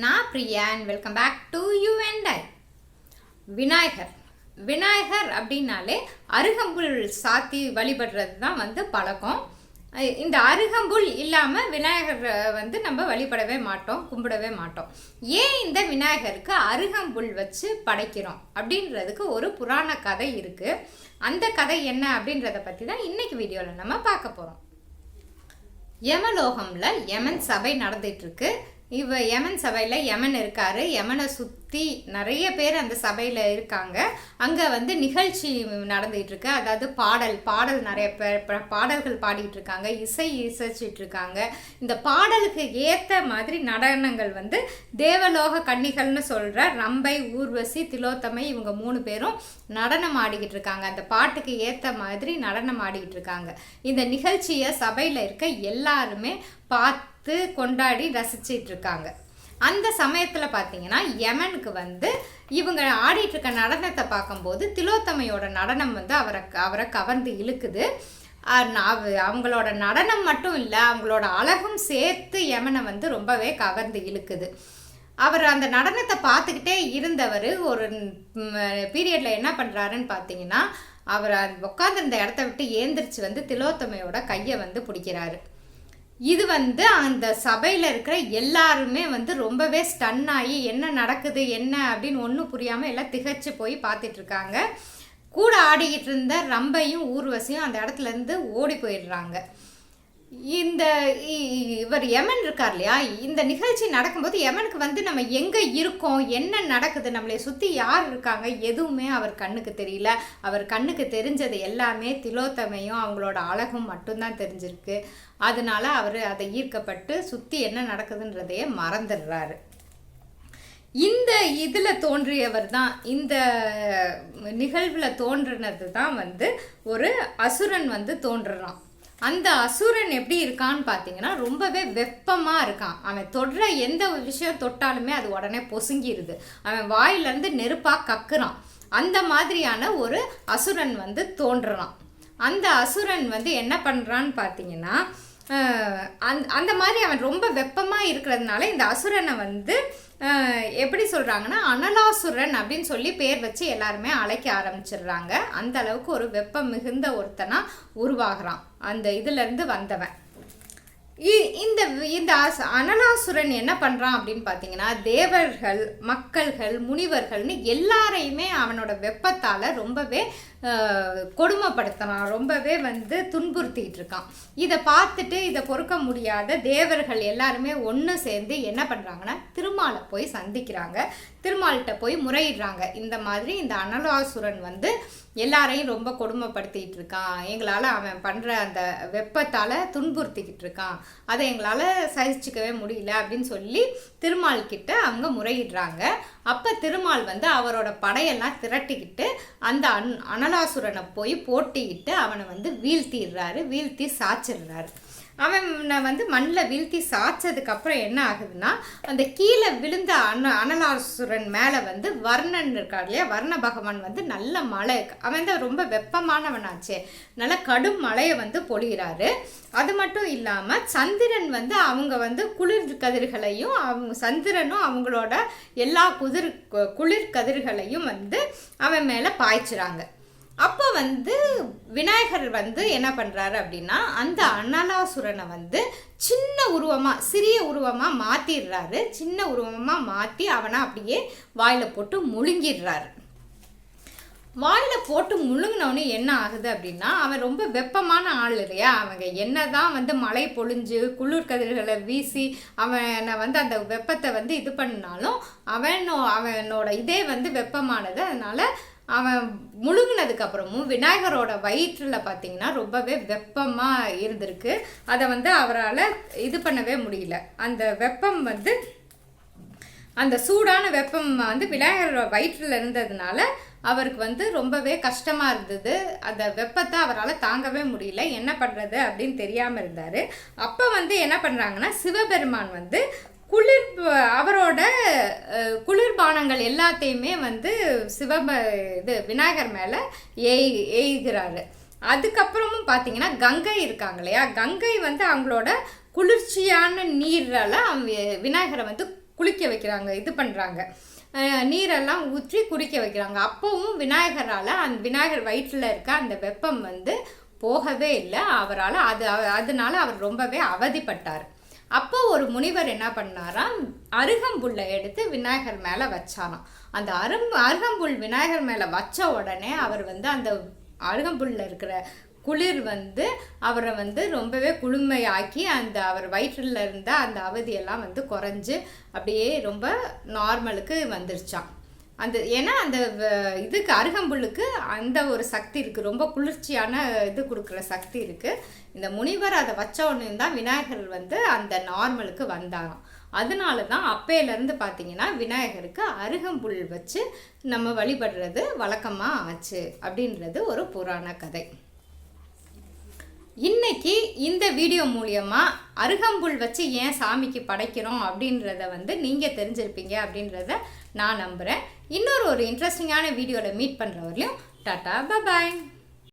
நான் Priya and welcome back to you and I Vinayagar. Vinayagar அப்படின்னாலே அருகம்புல் சாத்தி வழிபடுறது தான் வந்து பழக்கம். இந்த அருகம்புல் இல்லாமல் விநாயகர் வந்து நம்ம வழிபடவே மாட்டோம் கும்பிடவே மாட்டோம். ஏன் இந்த விநாயகருக்கு அருகம்புல் வச்சு படைக்கிறோம் அப்படின்றதுக்கு ஒரு புராண கதை இருக்குது அந்த கதை என்ன அப்படின்றத பற்றி தான் இன்னைக்கு வீடியோவில் நம்ம பார்க்க போகிறோம் யமலோகமில் யமன் சபை நடந்துட்டு இவ யமன் சபையில் யமன் இருக்காரு. யமனை சுற்றி நிறைய பேர் அந்த சபையில் இருக்காங்க. அங்கே வந்து நிகழ்ச்சி நடந்துட்டு இருக்கு அதாவது பாடல் பாடல் நிறைய பேர் பாடல்கள் பாடிட்டு இருக்காங்க. இசை இசைச்சிட்டு இருக்காங்க. இந்த பாடலுக்கு ஏற்ற மாதிரி நடனங்கள் வந்து தேவலோக கன்னிகள்னு சொல்கிற ரம்பை ஊர்வசி திலோத்தமை இவங்க மூணு பேரும் நடனம் ஆடிக்கிட்டு இருக்காங்க. அந்த பாட்டுக்கு ஏற்ற மாதிரி நடனம் ஆடிக்கிட்டு இருக்காங்க. இந்த நிகழ்ச்சியை சபையில் இருக்க எல்லாருமே பார்த்து கொண்டாடி ரசிச்சிட்டு இருக்காங்க. அந்த சமயத்தில் பார்த்தீங்கன்னா யமனுக்கு வந்து இவங்க ஆடிட்டு இருக்க நடனத்தை பார்க்கும்போது திலோத்தமையோட நடனம் வந்து அவரை அவரை கவர்ந்து இழுக்குது. அவ- அவங்களோட நடனம் மட்டும் இல்லை அவங்களோட அழகும் சேர்த்து யமனை வந்து ரொம்பவே கவர்ந்து இழுக்குது. அவர் அந்த நடனத்தை பார்த்துக்கிட்டே இருந்தவர் ஒரு பீரியடில் என்ன பண்ணுறாருன்னு பார்த்தீங்கன்னா அவர் உட்காந்துருந்த இடத்த விட்டு ஏந்திரிச்சு வந்து திலோத்தமையோட கையை வந்து பிடிக்கிறாரு. இது வந்து அந்த சபையில் இருக்கிற எல்லாருமே வந்து ரொம்பவே ஸ்டன் ஆகி என்ன நடக்குது என்ன அப்படின்னு ஒன்றும் புரியாமல் எல்லாம் திகைச்சு போய் பார்த்துட்ருக்காங்க கூட ஆடிக்கிட்டு இருந்த ரம்பையும் ஊர்வசியும் அந்த இடத்துலேருந்து ஓடி போயிடுறாங்க. இந்த இ- இவர் யமன் இருக்கார் இல்லையா? இந்த நிகழ்ச்சி நடக்கும்போது யமனுக்கு வந்து நம்ம எங்கே இருக்கோம்? என்ன நடக்குது? நம்மளை சுற்றி யார் இருக்காங்க? எதுவுமே அவர் கண்ணுக்கு தெரியல. அவர் கண்ணுக்கு தெரிஞ்சது எல்லாமே திலோத்தமையும் அவங்களோட அழகும் மட்டும்தான் தெரிஞ்சிருக்கு. அதனால அவர் அதை ஈர்க்கப்பட்டு சுற்றி என்ன நடக்குதுன்றதையே மறந்துடுறாரு. இந்த இதில் தோன்றியவர் தான் இந்த நிகழ்வில் தோன்றினது தான் வந்து ஒரு அசுரன் வந்து தோன்றுறான். அந்த அசுரன் எப்படி இருக்கான்னு பார்த்தீங்கன்னா ரொம்பவே வெப்பமாக இருக்கான். அவன் தொடுற எந்த ஒரு விஷயம் தொட்டாலுமே அது உடனே பொசுங்கிடுது அவன் வாயிலேருந்து நெருப்பாக கக்குறான். அந்த மாதிரியான ஒரு அசுரன் வந்து தோன்றுறான். அந்த அசுரன் வந்து என்ன பண்ணுறான்னு பார்த்தீங்கன்னா அந் அந்த மாதிரி அவன் ரொம்ப வெப்பமாக இருக்கிறதுனால இந்த அசுரனை வந்து எப்படி சொல்கிறாங்கன்னா அனலாசுரன் அப்படின்னு சொல்லி பேர் வச்சு எல்லாருமே அழைக்க ஆரம்பிச்சிடுறாங்க. அந்த அளவுக்கு ஒரு வெப்பம் மிகுந்த ஒருத்தனாக உருவாகிறான். அந்த இதுலேருந்து வந்தவன். இ- இந்த இந்த அனலாசுரன் என்ன பண்ணுறான் அப்படின்னு பார்த்தீங்கன்னா தேவர்கள் மக்கள்கள் முனிவர்கள்னு எல்லாரையுமே அவனோட வெப்பத்தால் ரொம்பவே கொடுமைப்படுத்தினான் ரொம்பவே வந்து துன்புறுத்திட்டு இருக்கான். இதை பார்த்துட்டு இதை பொறுக்க முடியாத தேவர்கள் எல்லாருமே ஒன்று சேர்ந்து என்ன பண்ணுறாங்கன்னா திருமாலை போய் சந்திக்கிறாங்க. திருமால்கிட்ட போய் முறையிடுறாங்க. இந்த மாதிரி இந்த அனலாசுரன் வந்து எல்லாரையும் ரொம்ப கொடுமைப்படுத்திக்கிட்டு இருக்கான். எங்களால் அவன் பண்ணுற அந்த வெப்பத்தால் துன்புறுத்திக்கிட்டு இருக்கான். அதை எங்களால் சகிச்சுக்கவே முடியல அப்படின்னு சொல்லி திருமால் கிட்ட அவங்க முறையிடுறாங்க. அப்போ திருமால் வந்து அவரோட படையெல்லாம் திரட்டிக்கிட்டு அந்த அன் அனலாசுரனை போய் போட்டியிட்டு அவனை வந்து வீழ்த்திடுறாரு வீழ்த்தி சாச்சிடுறாரு. அவனை வந்து மண்ணில் வீழ்த்தி சாய்ச்சதுக்கப்புறம் என்ன ஆகுதுன்னா அந்த கீழே விழுந்த அன அனலாசுரன் மேலே வந்து வர்ணன் இருக்கார் இல்லையா? வர்ண பகவான் வந்து நல்ல மழை அவன் தான் ரொம்ப வெப்பமானவனாச்சே. நல்ல கடும் மழையை வந்து பொழிகிறாரு அது மட்டும் இல்லாமல் சந்திரன் வந்து அவங்க வந்து குளிர் கதிர்களையும் அவங்க சந்திரனும் அவங்களோட எல்லா குதிர் குளிர் கதிர்களையும் வந்து அவன் மேலே பாய்ச்சுறாங்க. அப்போ வந்து விநாயகர் வந்து என்ன பண்ணுறாரு அப்படின்னா அந்த அனலாசுரனை வந்து சின்ன உருவமாக சிறிய உருவமாக மாற்றிடுறாரு சின்ன உருவமாக மாற்றி அவனை அப்படியே வாயில் போட்டு முழுங்கிடுறாரு. வாயில் போட்டு முழுங்கினவனே என்ன ஆகுது அப்படின்னா அவன் ரொம்ப வெப்பமான ஆள் இல்லையா? அவங்க என்ன தான் வந்து மழை பொழிஞ்சு குளிர் கதிர்களை வீசி அவனை வந்து அந்த வெப்பத்தை வந்து இது பண்ணாலும் அவனோ அவனோட இதே வந்து வெப்பமானது. அதனால் அவன் முழுங்கினதுக்கு அப்புறமும் விநாயகரோட வயிற்றில் பார்த்தீங்கன்னா ரொம்பவே வெப்பமாக இருந்திருக்கு. அதை வந்து அவரால் இது பண்ணவே முடியல. அந்த வெப்பம் வந்து அந்த சூடான வெப்பம் வந்து விநாயகரோட வயிற்றில் இருந்ததுனால அவருக்கு வந்து ரொம்பவே கஷ்டமாக இருந்தது. அந்த வெப்பத்தை அவரால் தாங்கவே முடியல. என்ன பண்ணுறது அப்படின்னு தெரியாமல் இருந்தார். அப்போ வந்து என்ன பண்ணுறாங்கன்னா சிவபெருமான் வந்து குளிர் அவரோட குளிர்பானங்கள் எல்லாத்தையுமே வந்து சிவப இது விநாயகர் மேலே ஏய் ஏய்கிறாரு. அதுக்கப்புறமும் பார்த்தீங்கன்னா கங்கை இருக்காங்க இல்லையா? கங்கை வந்து அவங்களோட குளிர்ச்சியான நீரால் விநாயகரை வந்து குளிக்க வைக்கிறாங்க இது பண்ணுறாங்க நீரெல்லாம் ஊற்றி குடிக்க வைக்கிறாங்க. அப்போவும் விநாயகரால் அந்த விநாயகர் வயிற்றில் இருக்க அந்த வெப்பம் வந்து போகவே இல்லை. அவரால் அது அதனால அவர் ரொம்பவே அவதிப்பட்டார். அப்போ ஒரு முனிவர் என்ன பண்ணாராம்? அருகம்புல்லை எடுத்து விநாயகர் மேலே வச்சாராம். அந்த அரும் அருகம்புல் விநாயகர் மேலே வச்ச உடனே அவர் வந்து அந்த அருகம்புல்ல இருக்கிற குளிர் வந்து அவரை வந்து ரொம்பவே குளுமையாக்கி அந்த அவர் வயிற்றில் இருந்த அந்த அவதியெல்லாம் வந்து குறைஞ்சு அப்படியே ரொம்ப நார்மலுக்கு வந்துருச்சான் அந்த ஏன்னா அந்த வ- இதுக்கு அருகம்புல்லுக்கு அந்த ஒரு சக்தி இருக்குது ரொம்ப குளிர்ச்சியான இது கொடுக்குற சக்தி இருக்குது இந்த முனிவர் அதை வச்ச உடனே தான் விநாயகர் வந்து அந்த நார்மலுக்கு வந்தாராம். அதனால தான் அப்பையிலேருந்து பார்த்தீங்கன்னா விநாயகருக்கு அருகம்புல் வச்சு நம்ம வழிபடுறது வழக்கமாக ஆச்சு அப்படின்றது ஒரு புராண கதை. இன்னைக்கு இந்த வீடியோ மூலியமாக அருகம்புல் வச்சு ஏன் சாமிக்கு படைக்கிறோம் அப்படின்றத வந்து நீங்கள் தெரிஞ்சிருப்பீங்க அப்படின்றத நான் நம்புகிறேன் இன்னொரு ஒரு இன்ட்ரெஸ்டிங்கான வீடியோவில் மீட் பண்ணுற வரையும் டாட்டா பபாய்